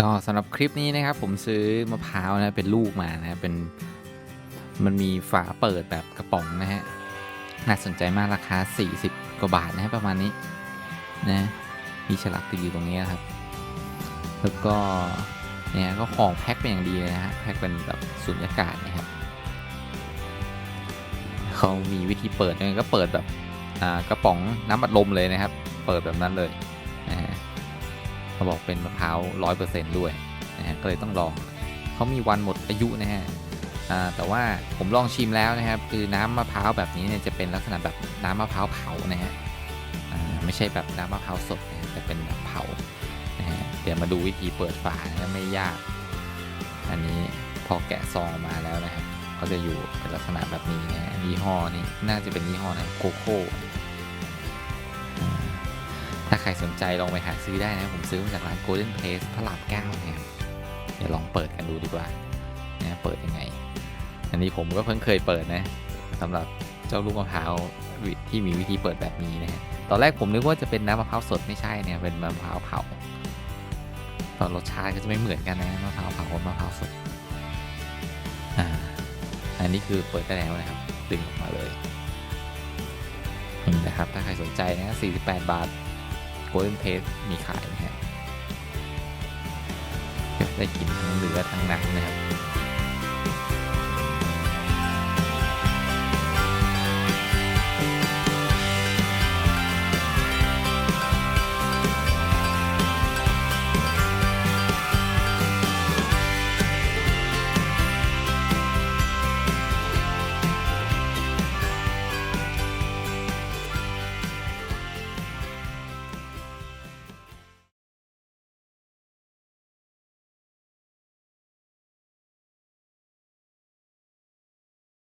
ก็สำหรับคลิปนี้นะครับ ผมซื้อมะพร้าวนะเป็นลูกมานะเป็นมันมีฝาเปิดแบบกระป๋องนะฮะน่าสนใจมากราคา 40 กว่าบาทนะฮะประมาณนี้นะมีฉลากติดอยู่ตรงนี้ครับ แล้วก็เนี่ยก็ของแพ็คเป็นอย่างดีเลยนะฮะแพ็คเป็นแบบสุญญากาศนะครับเขามีวิธีเปิดยังไงก็เปิดแบบอ่ากระป๋องน้ำอัดลมเลยนะครับ เปิดแบบนั้นเลย เขาบอกเป็นมะพร้าวร้อยเปอร์เซนต์ด้วยนะฮะก็เลยต้องลองเขามีวันหมดอายุนะฮะแต่ว่าผมลองชิมแล้วนะครับ คือน้ำมะพร้าวแบบนี้เนี่ยจะเป็นลักษณะแบบน้ำมะพร้าวเผานะฮะไม่ใช่แบบน้ำมะพร้าวสดนะแต่เป็นแบบเผานะฮะเดี๋ยวมาดูวิธีเปิดฝานะไม่ยาก อันนี้พอแกะซองมาแล้วนะครับก็จะอยู่เป็นลักษณะแบบนี้นะฮะยี่ห้อนี้น่าจะเป็นยี่ห้อไหนโกโก้ ถ้าใครสนใจลองไปหาซื้อได้นะผมซื้อมาจากร้าน Golden Place พระรามเก้านะครับเดี๋ยวลองเปิดกันดูดีกว่านะเปิดยังไง อันนี้ผมก็เพิ่งเคยเปิดนะสำหรับเจ้าลูกมะพร้าวที่มีวิธีเปิดแบบนี้นะฮะตอนแรกผมนึกว่าจะเป็นน้ำมะพร้าวสดไม่ใช่เนี่ยเป็นมะพร้าวเผาตอนรสชาติก็จะไม่เหมือนกันนะมะพร้าวเผากับมะพร้าวสดอ่าอันนี้คือเปิดได้แล้วนะครับดึงออกมาเลยนี่นะครับถ้าใครสนใจนะ48 บาท Golden p a s t มีขายนะฮะได้กินทั้งเนื้อทั้งหนังนะครับ